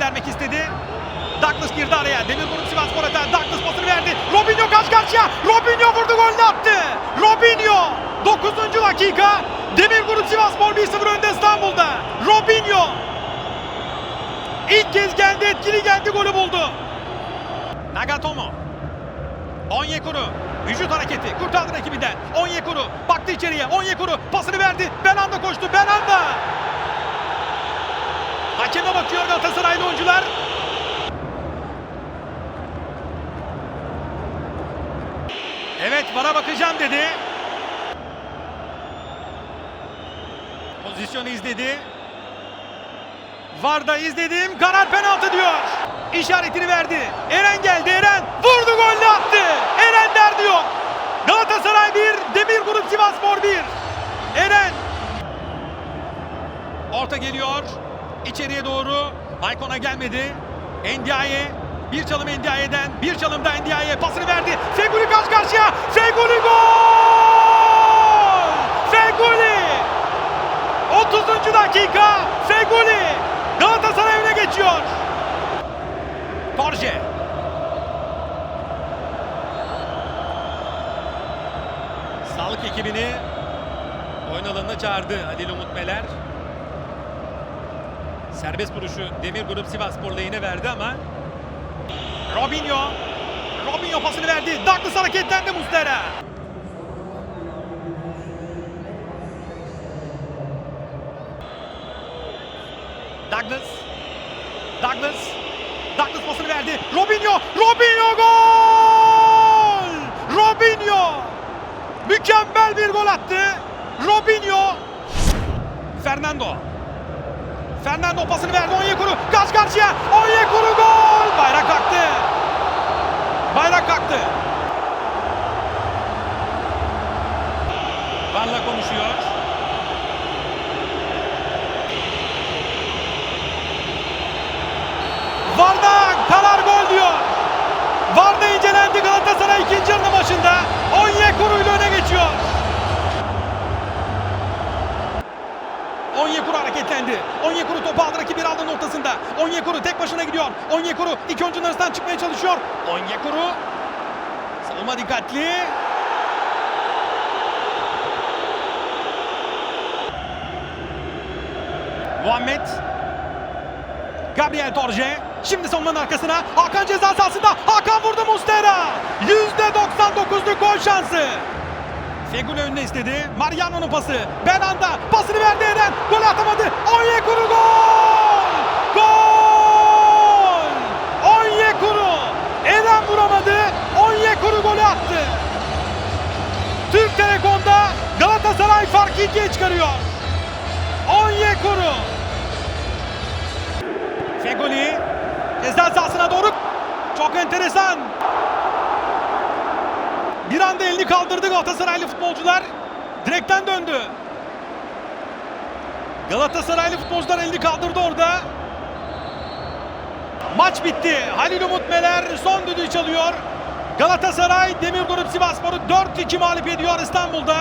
vermek istedi. Douglas girdi araya. Demir Grup Sivas Spor atan. Douglas pasını verdi. Robinho karşı karşıya. Robinho vurdu golünü attı. Robinho. 9. dakika. Demir Grup Sivas Spor 1-0 önde İstanbul'da. Robinho. İlk kez geldi etkili geldi golü buldu. Nagatomo. Onyekuru. Vücut hareketi. Kurtardı rakibinden. Onyekuru. Baktı içeriye. Onyekuru pasını verdi. Benanda koştu. Benanda. Hakeme bakıyor Galatasaraylı oyuncular. Evet vara bakacağım dedi. Pozisyonu izledi. Varda izledim. Karar penaltı diyor. İşaretini verdi. Eren geldi. Eren vurdu golle attı. Eren der diyor. Galatasaray 1, Demir Grup Sivasspor 1. Eren. Orta geliyor. İçeriye doğru. Maykon'a gelmedi. Endiaye. Bir çalım Endiaye'den. Bir çalım da Endiaye. Pasını verdi. Feguli karşı karşıya. Feguli gol! Feguli! 30. dakika. Feguli. Galatasaray öne geçiyor. Torje. Sağlık ekibini oyun alanına çağırdı Halil Umut Meler. Serbest vuruşu Demir Grup Sivasspor lehine verdi ama Robinho Robinho pasını verdi. Douglas hareketlendi Muslera. Douglas Douglas Douglas pasını verdi. Robinho Robinho gol! Robinho mükemmel bir gol attı. Robinho Fernando Fernando pasını verdi Onyekuru karşı karşıya. Onyekuru gol! Bayrak kalktı. Bayrak kalktı. Varla konuşuyor. Varda karar gol diyor. Varda incelendi Galatasaray ikinci yarı maçında Onyekuru ile öne geçiyor Onyekuru hareketlendi. Onyekuru topu aldı rakibi aldı noktasında. Onyekuru tek başına gidiyor. Onyekuru iki oyuncunun arasından çıkmaya çalışıyor. Onyekuru savunma dikkatli. Muhammed Gabriel Torje şimdi savunmanın arkasına Hakan ceza sahasında Hakan vurdu Mustera %99'luk gol şansı Feguli önüne istedi. Mariano'nun pası. Benanda pasını verdi Eren. Gol atamadı. Onyekuru gol! Gol! Onyekuru! Eren vuramadı. Onyekuru golü attı. Türk Telekom'da Galatasaray farkı ikiye çıkarıyor. Onyekuru! Feguli ceza sahasına doğru çok enteresan. Bir anda elini kaldırdı Galatasaraylı futbolcular. Direkten döndü. Galatasaraylı futbolcular elini kaldırdı orada. Maç bitti. Halil Umut Meler son düdüğü çalıyor. Galatasaray Demir Grup Sivasspor'u 4-2 mağlup ediyor İstanbul'da.